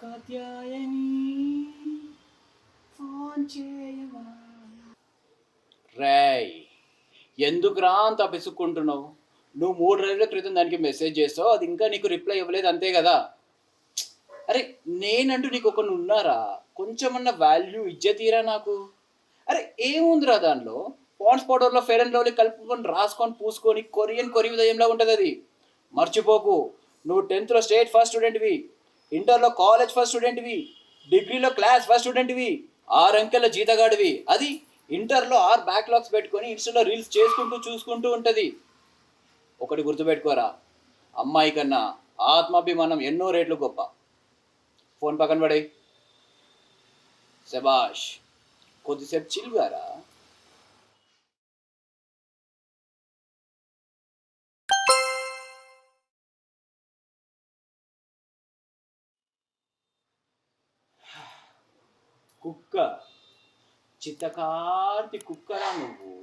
Katyayani phone చేయవా రేయ్ ఎందుకు రా అంత పిసుక్కుంటున్నావు నువ్వు మూడు రోజుల క్రితం దానికి మెసేజ్ చేస్తావు అది ఇంకా నీకు రిప్లై ఇవ్వలేదు అంతే కదా? అరే నేనంటూ నీకు ఒకరు ఉన్నారా? కొంచెమన్నా వాల్యూ ఇజ్జతీరా నాకు? అరే ఏముందిరా దానిలో? పాండ్స్ పౌడర్లో ఫెయిర్ అండ్ లవ్లీ కలుపుకొని రాసుకొని పూసుకొని కొరియన్ కొరి ఉదయంలో ఉంటుంది అది మర్చిపోకు. నువ్వు టెన్త్లో స్టేట్ ఫస్ట్ స్టూడెంట్వి ఇంటర్లో కాలేజ్ ఫస్ట్ స్టూడెంట్వి డిగ్రీలో క్లాస్ ఫస్ట్ స్టూడెంట్వి ఆరు అంకెల జీతగాడివి. అది ఇంటర్లో ఆరు బ్యాక్లాగ్స్ పెట్టుకొని ఇన్స్టాలో రీల్స్ చేసుకుంటూ చూసుకుంటూ ఉంటుంది. ఒకటి గుర్తుపెట్టుకోరా అమ్మాయి కన్నా ఆత్మాభిమానం ఎన్నో రేట్లు గొప్ప. ఫోన్ పక్కన పడే శబాష్ కొద్దిసేపు చిల్గారా కుక్క. చిత్తకార్తి కుక్కరా నువ్వు.